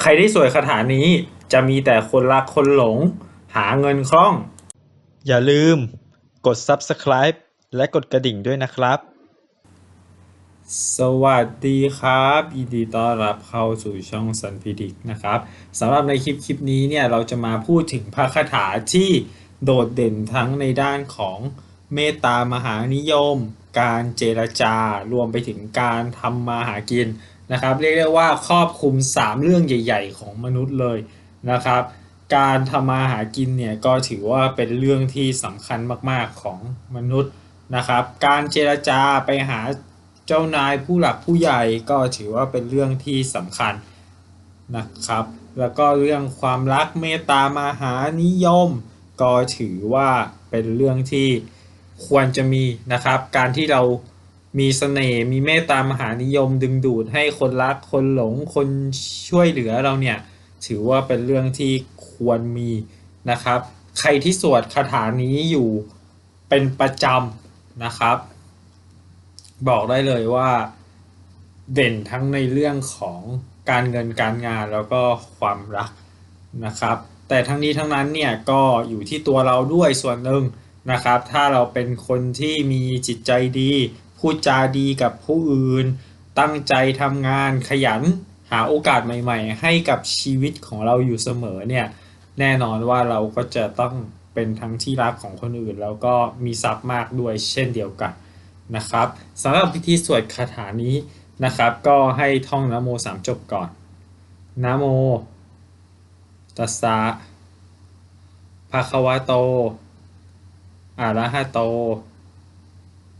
ใครที่สวยคาถานี้จะมีแต่คนรักคนหลง หาเงินคล่อง อย่าลืมกด Subscribe และกดกระดิ่งด้วยนะครับ สวัสดีครับยินดีต้อนรับเข้าสู่ช่องสันพิดิกนะครับสำหรับในคลิปคลิปนี้เนี่ยเราจะมาพูดถึงพระคาถาที่โดดเด่นทั้งในด้านของเมตตามหานิยม การเจรจารวมไปถึงการทำมาหากิน นะครับเรียกได้ว่าครอบคลุม 3 เรื่องใหญ่ ๆ ของมนุษย์เลยนะครับ การทำมาหากินเนี่ยก็ถือว่าเป็นเรื่องที่สำคัญมากๆของมนุษย์นะครับ การเจรจาไปหาเจ้านายผู้หลักผู้ใหญ่ก็ถือว่าเป็นเรื่องที่สำคัญนะครับ แล้วก็เรื่องความรักเมตตามหานิยม ก็ถือว่าเป็นเรื่องที่ควรจะมีนะครับ การที่เรา มีเสน่ห์มีเมตตามหานิยมดึงดูดให้คนรักคนหลงคนช่วยเหลือเราเนี่ย ถือว่าเป็นเรื่องที่ควรมีนะครับ ใครที่สวดคาถานี้อยู่เป็นประจำนะครับ บอกได้เลยว่าเด่นทั้งในเรื่องของการเงินการงานแล้วก็ความรักนะครับ แต่ทั้งนี้ทั้งนั้นเนี่ยก็อยู่ที่ตัวเราด้วยส่วนหนึ่งนะครับ ถ้าเราเป็นคนที่มีจิตใจดี พูดจาดีกับผู้อื่น ตั้งใจทำงานขยัน หาโอกาสใหม่ ๆ ให้กับชีวิตของเราอยู่เสมอเนี่ยแน่นอนว่าเราก็จะต้องเป็นทั้งที่รักของคนอื่น แล้วก็มีทรัพย์มากด้วยเช่นเดียวกันนะครับสำหรับพิธีสวดคาถานี้นะครับ ก็ให้ท่องนะโมสามจบก่อนนะโมตัสสะภะคะวะโตอะระหะโต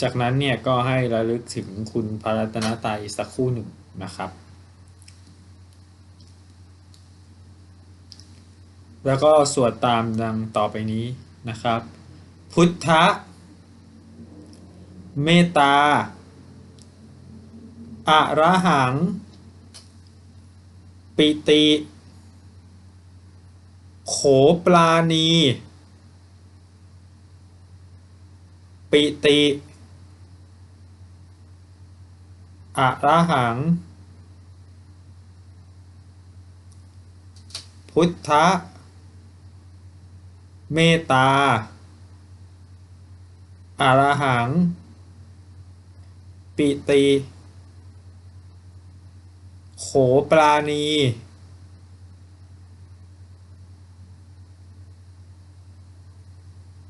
จากนั้นเนี่ยก็ให้ระลึกถึงคุณพระรัตนตรัยสักคู่หนึ่งนะครับ แล้วก็สวดตามดังต่อไปนี้นะครับ พุทธะเมตตาอะระหัง ปิติ โขปลาณีปิติ อะระหัง พุทธะเมตตาอะรหัง ปิติ โขปราณี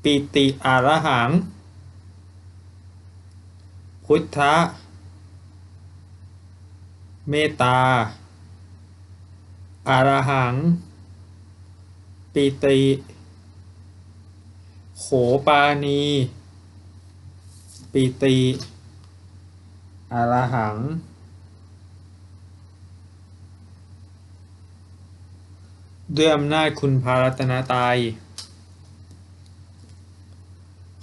ปิติอะรหัง พุทธะ เมตตาอะรหัง ปิติ โขปาณีปิติอะรหัง ด้วยอำนาจคุณพระรัตนาตรัย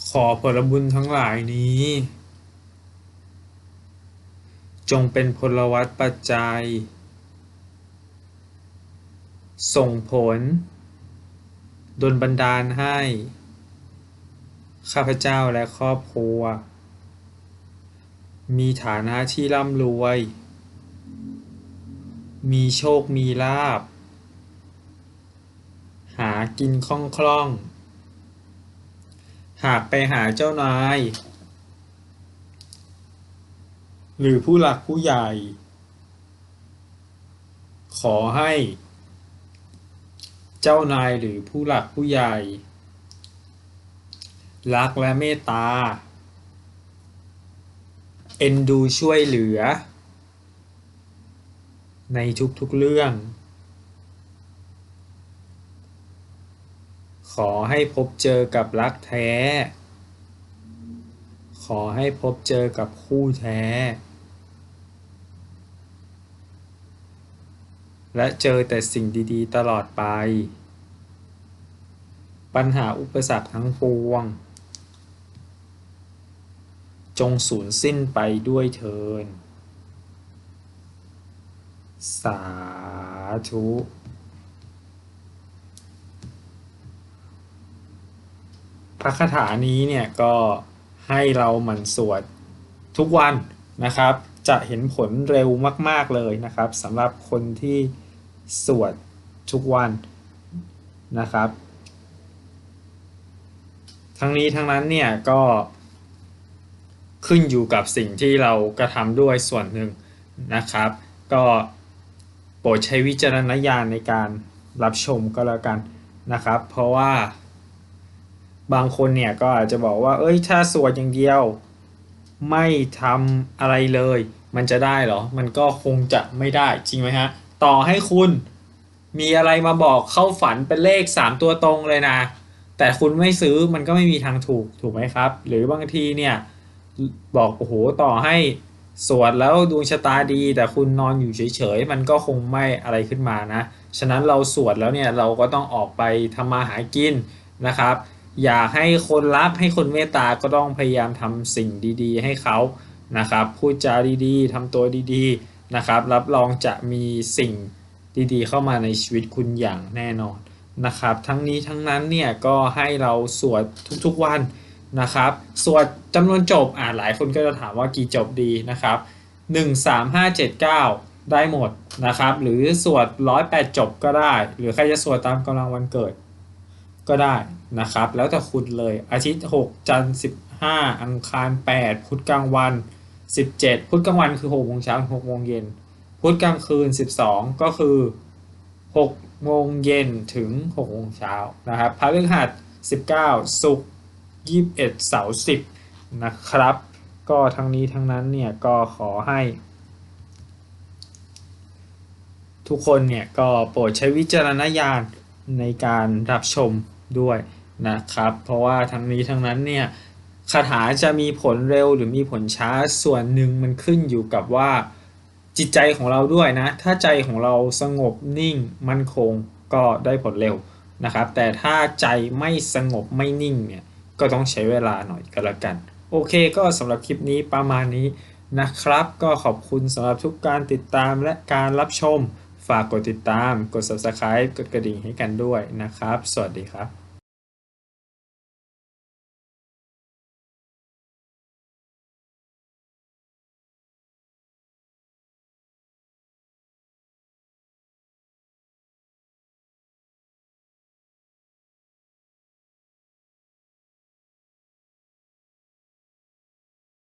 ขอผลบุญทั้งหลายนี้ จงเป็นพลวัตปัจจัย ส่งผลดลบันดาลให้ ข้าพเจ้าและครอบครัว มีฐานะที่ร่ำรวย มีโชคมีลาบ หากินคล่องคล่อง หากไปหาเจ้านาย หรือผู้หลักผู้ใหญ่ ขอให้ เจ้านายหรือผู้หลักผู้ใหญ่ รักและเมตตา เอ็นดูช่วยเหลือ ในทุกๆเรื่อง ขอให้พบเจอกับรักแท้ ขอให้พบเจอกับคู่แท้ และเจอแต่สิ่งดีๆ ตลอดไป ปัญหาอุปสรรคทั้งปวง จงสูญสิ้นไปด้วยเทิน สาธุพระคาถานี้เนี่ยก็ ให้เราหมั่นสวดทุกวันนะครับ จะเห็นผลเร็วมาก ๆเลยนะครับสำหรับคนที่สวดทุกวันนะครับ ทั้งนี้ทั้งนั้นเนี่ยก็ขึ้นอยู่กับสิ่งที่เรากระทำด้วยส่วนหนึ่งนะครับ ก็โปรดใช้วิจารณญาณในการรับชมก็แล้วกันนะครับ เพราะว่า บางคนเนี่ยก็อาจจะบอกว่า เอ้ย ถ้าสวดอย่างเดียว ไม่ทำอะไรเลย มันจะได้เหรอ มันก็คงจะไม่ได้จริงไหมฮะ ต่อให้คุณมีอะไรมาบอกเข้าฝันเป็นเลข 3 ตัวตรงเลยนะ แต่คุณไม่ซื้อมันก็ไม่มีทางถูกถูกไหมครับ หรือบางทีเนี่ยบอกโอ้โหต่อให้สวดแล้วดวงชะตาดี แต่คุณนอนอยู่เฉยๆ มันก็คงไม่อะไรขึ้นมานะ ฉะนั้นเราสวดแล้วเนี่ยเราก็ต้องออกไปทำมาหากินนะครับ อยากให้คนรับให้คนเมตตาก็ต้องพยายามทำสิ่งดีๆ ให้เขานะครับพูดจาดีๆทำตัวดีๆนะครับ รับรองจะมีสิ่งดีๆ เข้ามาในชีวิตคุณอย่างแน่นอนนะครับ ทั้งนี้ทั้งนั้นเนี่ยก็ให้เราสวดทุกๆวันนะครับ สวดจำนวนจบอ่าหลายคนก็จะถามว่ากี่จบดีนะครับ 1 3 5 7 9 ได้หมดนะครับ หรือสวด 108 จบก็ได้ หรือใครจะสวดตามกำลังวันเกิด ก็ได้นะครับ แล้วแต่คุณเลยอาทิตย์ 6 จันทร์15 อังคาร 8 พุธกลางวัน 17 พุธกลางวันคือ6โมงเช้าถึง6โมงเย็นพุธกลางคืน 12 ก็คือ6โมงเย็นถึง6โมงเช้านะครับพฤหัส19 ศุกร์21 เสาร์10 นะครับ ก็ทั้งนี้ทั้งนั้นเนี่ยก็ขอให้ ทุกคนเนี่ยก็โปรดใช้วิจารณญาณในการรับชม ด้วยนะครับ เพราะว่าทั้งนี้ทั้งนั้นเนี่ยคาถาจะมีผลเร็วหรือมีผลช้าส่วนหนึ่งมันขึ้นอยู่กับว่าจิตใจของเราด้วยนะ ถ้าใจของเราสงบนิ่งมั่นคงก็ได้ผลเร็วนะครับ แต่ถ้าใจไม่สงบไม่นิ่งเนี่ยก็ต้องใช้เวลาหน่อยก็แล้วกัน โอเคก็สำหรับคลิปนี้ประมาณนี้นะครับ ก็ขอบคุณสำหรับทุกการติดตามและการรับชม ฝากกดติดตาม กด subscribe กดกระดิ่งให้กันด้วยนะครับ สวัสดีครับ